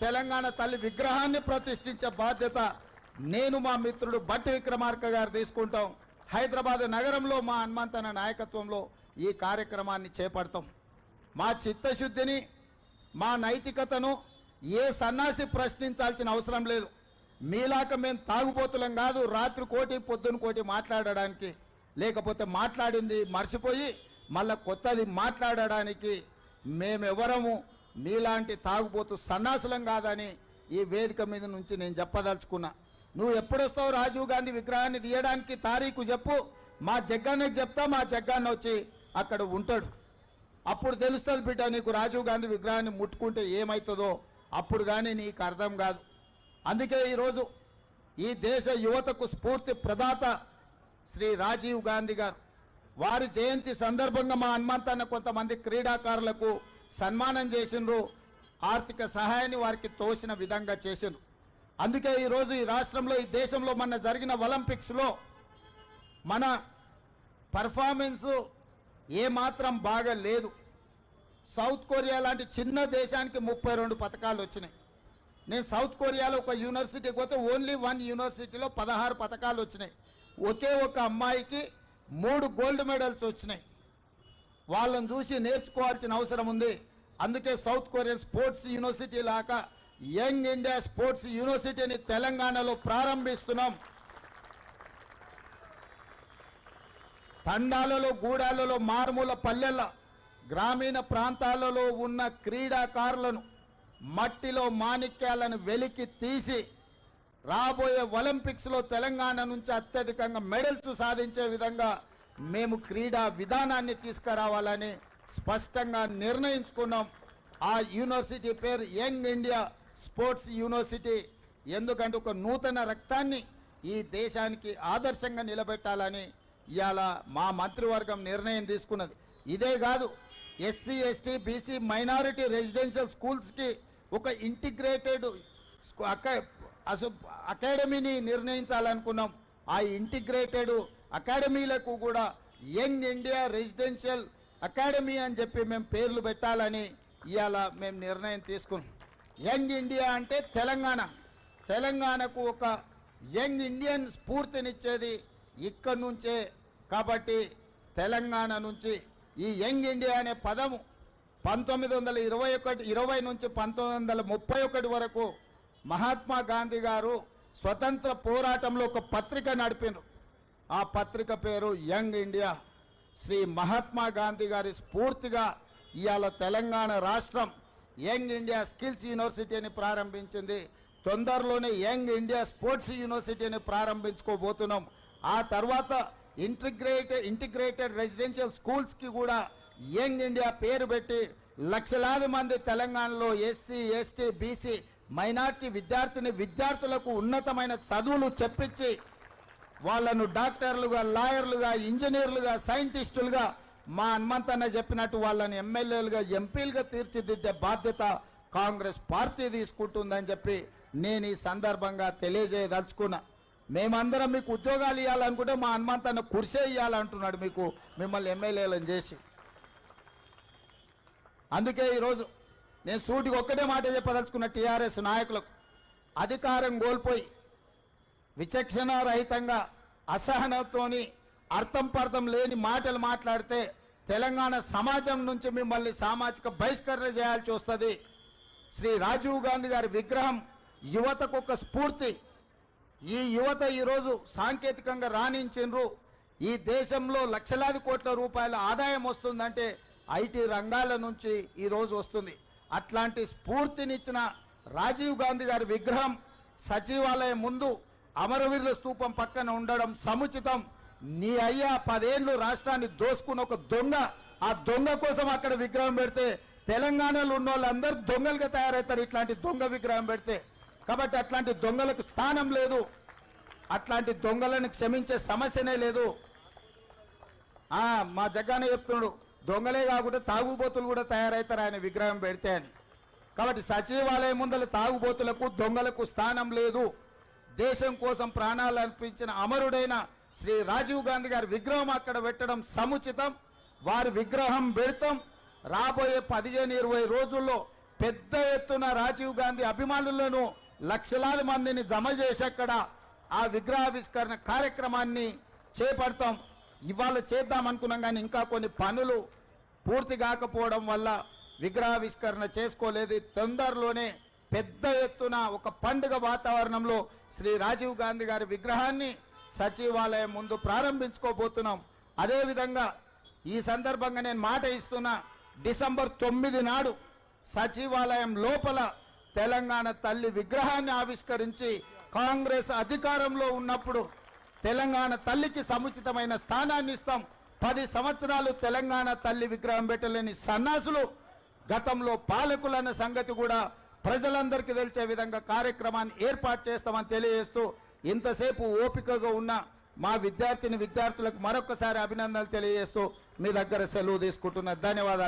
తెలంగాణ తల్లి విగ్రహాన్ని ప్రతిష్ఠించే బాధ్యత నేను మా మిత్రుడు బట్టి విక్రమార్క గారు తీసుకుంటాం. హైదరాబాద్ నగరంలో మా హనుమంతన నాయకత్వంలో ఈ కార్యక్రమాన్ని చేపడతాం. మా చిత్తశుద్ధిని మా నైతికతను ఏ సన్నాసి ప్రశ్నించాల్సిన అవసరం లేదు. మీలాక మేము తాగుబోతులం కాదు రాత్రి కోటి పొద్దున కోటి మాట్లాడడానికి. లేకపోతే మాట్లాడింది మర్చిపోయి మళ్ళా కొత్తది మాట్లాడడానికి మేమెవరము నీలాంటి తాగుబోతు సన్నాసులం కాదని ఈ వేదిక మీద నుంచి నేను చెప్పదలుచుకున్నా. నువ్వు ఎప్పుడొస్తావు రాజీవ్ గాంధీ విగ్రహాన్ని తీయడానికి తారీఖు చెప్పు. మా జగ్గాన్నకి చెప్తా మా జగ్గాన్న వచ్చి అక్కడ ఉంటాడు. అప్పుడు తెలుస్తుంది బిడ్డ నీకు రాజీవ్ గాంధీ విగ్రహాన్ని ముట్టుకుంటే ఏమవుతుందో అప్పుడు కానీ నీకు అర్థం కాదు. అందుకే ఈరోజు ఈ దేశ యువతకు స్ఫూర్తి ప్రదాత శ్రీ రాజీవ్ గాంధీ గారు. వారి జయంతి సందర్భంగా మా హనుమంతన్న కొంతమంది క్రీడాకారులకు సన్మానం చేసిండ్రు. ఆర్థిక సహాయాన్ని వారికి తోసిన విధంగా చేసిండ్రు. అందుకే ఈరోజు ఈ రాష్ట్రంలో ఈ దేశంలో మన జరిగిన ఒలింపిక్స్లో మన పర్ఫార్మెన్సు ఏమాత్రం బాగా లేదు సౌత్ కొరియా లాంటి చిన్న దేశానికి ముప్పై రెండు పథకాలు వచ్చినాయి. నేను సౌత్ కొరియాలో ఒక యూనివర్సిటీకి పోతే ఓన్లీ వన్ యూనివర్సిటీలో పదహారు పథకాలు వచ్చినాయి. ఒకే ఒక అమ్మాయికి మూడు గోల్డ్ మెడల్స్ వచ్చినాయి. వాళ్ళని చూసి నేర్చుకోవాల్సిన అవసరం ఉంది. అందుకే సౌత్ కొరియన్ స్పోర్ట్స్ యూనివర్సిటీ లాగా యంగ్ ఇండియా స్పోర్ట్స్ యూనివర్సిటీని తెలంగాణలో ప్రారంభిస్తున్నాం. తండాలలో గూడాలలో మారుమూల పల్లెల గ్రామీణ ప్రాంతాలలో ఉన్న క్రీడాకారులను మట్టిలో మాణిక్యాలను వెలికి తీసి రాబోయే ఒలింపిక్స్లో తెలంగాణ నుంచి అత్యధికంగా మెడల్స్ సాధించే విధంగా మేము క్రీడా విధానాన్ని తీసుకురావాలని స్పష్టంగా నిర్ణయించుకున్నాం. ఆ యూనివర్సిటీ పేరు యంగ్ ఇండియా స్పోర్ట్స్ యూనివర్సిటీ. ఎందుకంటే ఒక నూతన రక్తాన్ని ఈ దేశానికి ఆదర్శంగా నిలబెట్టాలని ఇవాళ మా మంత్రివర్గం నిర్ణయం తీసుకున్నది. ఇదే కాదు SC ST BC minority residential స్కూల్స్కి ఒక ఇంటిగ్రేటెడ్ స్కూ- అసలు అకాడమీని నిర్ణయించాలనుకున్నాం. ఆ ఇంటిగ్రేటెడ్ అకాడమీలకు కూడా యంగ్ ఇండియా రెసిడెన్షియల్ అకాడమీ అని చెప్పి మేము పేర్లు పెట్టాలని ఇవాళ మేము నిర్ణయం తీసుకున్నాం. యంగ్ ఇండియా అంటే తెలంగాణ. తెలంగాణకు ఒక యంగ్ ఇండియన్ స్ఫూర్తినిచ్చేది ఇక్కడి నుంచే కాబట్టి తెలంగాణ నుంచి ఈ యంగ్ ఇండియా అనే పదము పంతొమ్మిది వందల ఇరవై ఒకటి ఇరవై నుంచి పంతొమ్మిది వందల ముప్పై ఒకటి వరకు మహాత్మా గాంధీ గారు స్వతంత్ర పోరాటంలో ఒక పత్రిక నడిపినారు. ఆ పత్రిక పేరు యంగ్ ఇండియా. శ్రీ మహాత్మా గాంధీ గారి స్ఫూర్తిగా ఇవాళ తెలంగాణ రాష్ట్రం యంగ్ ఇండియా స్కిల్స్ యూనివర్సిటీని ప్రారంభించింది. తొందరలోనే యంగ్ ఇండియా స్పోర్ట్స్ యూనివర్సిటీని ప్రారంభించుకోబోతున్నాం. ఆ తర్వాత ఇంటిగ్రేటెడ్ ఇంటిగ్రేటెడ్ రెసిడెన్షియల్ స్కూల్స్కి కూడా యంగ్ ఇండియా పేరు పెట్టి లక్షలాది మంది తెలంగాణలో ఎస్సీ ఎస్టీ బీసీ మైనార్టీ విద్యార్థిని విద్యార్థులకు ఉన్నతమైన చదువులు చెప్పించి వాళ్ళను డాక్టర్లుగా లాయర్లుగా ఇంజనీర్లుగా సైంటిస్టులుగా మా హనుమంతన్న చెప్పినట్టు వాళ్ళని ఎమ్మెల్యేలుగా ఎంపీలుగా తీర్చిదిద్దే బాధ్యత కాంగ్రెస్ పార్టీ తీసుకుంటుందని చెప్పి నేను ఈ సందర్భంగా తెలియజేయదలుచుకున్నా. మేమందరం మీకు ఉద్యోగాలు ఇవ్వాలనుకుంటే మా హనుమంతన్న కుర్సే ఇవ్వాలంటున్నాడు మీకు మిమ్మల్ని ఎమ్మెల్యేలను చేసి. అందుకే ఈరోజు నేను సూటికి ఒక్కటే మాట చెప్పదలుచుకున్న టీఆర్ఎస్ నాయకులకు అధికారం కోల్పోయి విచక్షణ రహితంగా అసహనంతోని అర్థం పర్థం లేని మాటలు మాట్లాడితే తెలంగాణ సమాజం నుంచి మిమ్మల్ని సామాజిక బహిష్కరణ చేయాల్సి వస్తుంది. శ్రీ రాజీవ్ గాంధీ గారి విగ్రహం యువతకు ఒక స్ఫూర్తి. ఈ యువత ఈరోజు సాంకేతికంగా రాణించిండ్రు. ఈ దేశంలో లక్షలాది కోట్ల రూపాయల ఆదాయం వస్తుందంటే ఐటీ రంగాల నుంచి ఈరోజు వస్తుంది. అట్లాంటి స్ఫూర్తినిచ్చిన రాజీవ్ గాంధీ గారి విగ్రహం సచివాలయం ముందు అమరవీరుల స్తూపం పక్కన ఉండడం సముచితం. నీ అయ్యా పదేళ్ళు రాష్ట్రాన్ని దోసుకున్న ఒక దొంగ. ఆ దొంగ కోసం అక్కడ విగ్రహం పెడితే తెలంగాణలో ఉన్న వాళ్ళందరూ దొంగలుగా తయారవుతారు ఇట్లాంటి దొంగ విగ్రహం పెడితే. కాబట్టి అట్లాంటి దొంగలకు స్థానం లేదు. అట్లాంటి దొంగలను క్షమించే సమస్యనే లేదు. ఆ మా జగ్గానే చెప్తున్నాడు దొంగలే కాకుండా తాగుబోతులు కూడా తయారవుతారు ఆయన విగ్రహం పెడితే అని. కాబట్టి సచివాలయం ముందల తాగుబోతులకు దొంగలకు స్థానం లేదు. దేశం కోసం ప్రాణాలు అర్పించిన అమరుడైన శ్రీ రాజీవ్ గాంధీ గారి విగ్రహం అక్కడ పెట్టడం సముచితం. వారి విగ్రహం పెడతాం. రాబోయే పదిహేను ఇరవై రోజుల్లో పెద్ద ఎత్తున రాజీవ్ గాంధీ అభిమానులను లక్షలాది మందిని జమ చేసి అక్కడ ఆ విగ్రహావిష్కరణ కార్యక్రమాన్ని చేపడతాం. ఇవాళ చేద్దాం అనుకున్నాం కానీ ఇంకా కొన్ని పనులు పూర్తి కాకపోవడం వల్ల విగ్రహావిష్కరణ చేసుకోలేదు. తొందరలోనే పెద్ద ఎత్తున ఒక పండుగ వాతావరణంలో శ్రీ రాజీవ్ గాంధీ గారి విగ్రహాన్ని సచివాలయం ముందు ప్రారంభించుకోబోతున్నాం. అదేవిధంగా ఈ సందర్భంగా నేను మాట ఇస్తున్నా డిసెంబర్ తొమ్మిది నాడు సచివాలయం లోపల తెలంగాణ తల్లి విగ్రహాన్ని ఆవిష్కరించి కాంగ్రెస్ అధికారంలో ఉన్నప్పుడు తెలంగాణ తల్లికి సముచితమైన స్థానాన్ని ఇస్తాం. పది సంవత్సరాలు తెలంగాణ తల్లి విగ్రహం పెట్టలేని సన్నాసులు గతంలో పాలకులన్న సంగతి కూడా ప్రజలందరికీ తెలిసే విధంగా కార్యక్రమాన్ని ఏర్పాటు చేస్తామని తెలియజేస్తూ ఇంతసేపు ఓపికగా ఉన్న మా విద్యార్థిని విద్యార్థులకు మరొకసారి అభినందనలు తెలియజేస్తూ మీ దగ్గర సెలవు తీసుకుంటున్న. ధన్యవాదాలు.